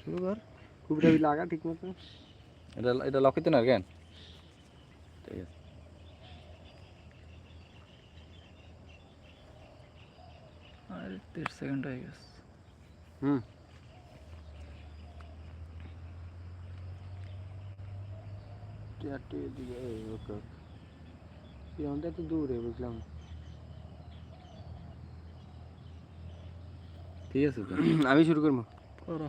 শুরু কর। কুবরা লাগা ঠিক মতো। এটা এটা লক্ষিত না কেন? ঠিক আছে। আর তিরিশ সেকেন্ড হয়ে গেছে। হুম। চারটে দিকে ওকে ওকে। পিয়নটা তো দূরে বুঝলাম। ঠিক আছে তো আমি শুরু করব। করো।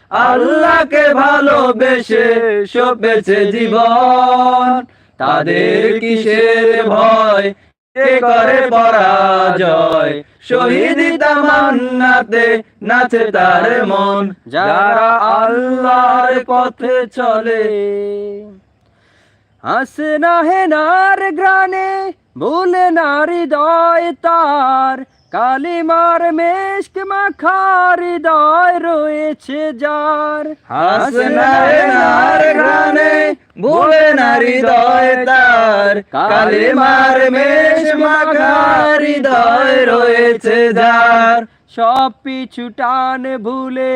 আল্লাহকে ভালোবেসে সপেছে জীবন। তাদের কিসের ভয়? কে করে পরাজয়? শহীদ তামান্নাতে নাচে তার মন। যারা আল্লাহর পথে চলে। হাসে না হে নার গ্রানে, ভুলে না হৃদয় তার। কালিমার মেশক মাখারি হৃদয় রয়েছে যার। হাসনার গানে ভুলে না হৃদয় তার। কালিমার মেষ মাখারি হৃদয় রয়েছে যার। সব পিছুটান ভুলে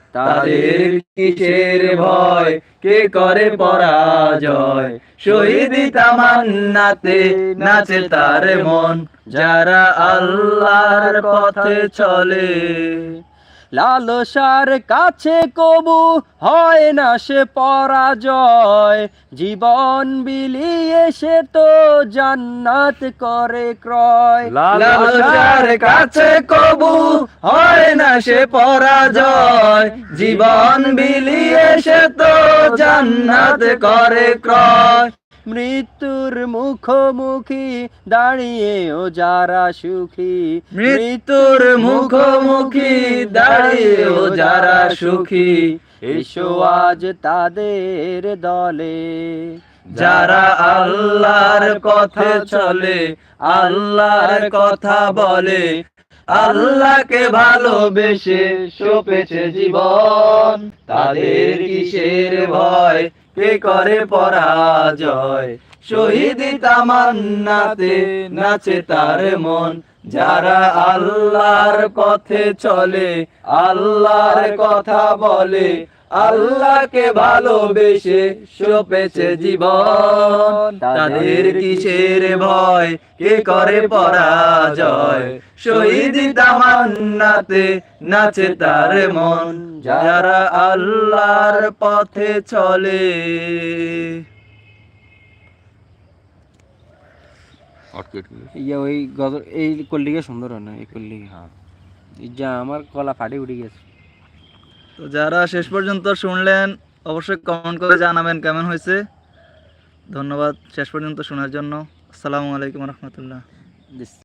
তাদের কিসের ভয়? কে করে পরাজয়? শহীদ তামান্নাতে নাচে তার মন। যারা আল্লাহর পথে চলে লালসার কাছে কবু হয় না সে পরাজয়। জীবন বিলিয়ে সে তো জান্নাত করে ক্রয়। লাল লালসার কাছে কবু হয় না সে পরাজয়। জীবন বিলিয়ে সে তো জান্নাত করে ক্রয়। মৃত্যুর মুখোমুখি দাঁড়িয়ে ও যারা সুখী। মৃত্যুর মুখোমুখি দাঁড়িয়েও যারা সুখী। এসো আজ তাদের দলে। যারা আল্লাহর পথে চলে আল্লাহর কথা বলে আল্লাহকে ভালোবেসে সপেছে জীবন। তাদের কিসের ভয়? কে করে পরাজয়? শহীদ তামান্নাতে নাচে তার মন। যারা আল্লাহর পথে চলে, আল্লাহর কথা বলে আল্লাহকে ভালোবেসে সপেছে জীবন। তাদের কিসের ভয়? কে করে পরাজয়? শহীদ তামান্নাতে নাচে তার মন। যারা আল্লাহর পথে চলে। ইয়ে ওই গদ এই কল্লিগে সুন্দর হয় না এই কল্লিগে হ্যাঁ। যা আমার কলা ফাটে উঠে গেছে। তো যারা শেষ পর্যন্ত শুনলেন, অবশ্যই কমেন্ট করে জানাবেন কেমন হয়েছে। ধন্যবাদ শেষ পর্যন্ত শোনার জন্য। আসসালামু আলাইকুম রহমতুল্লাহ।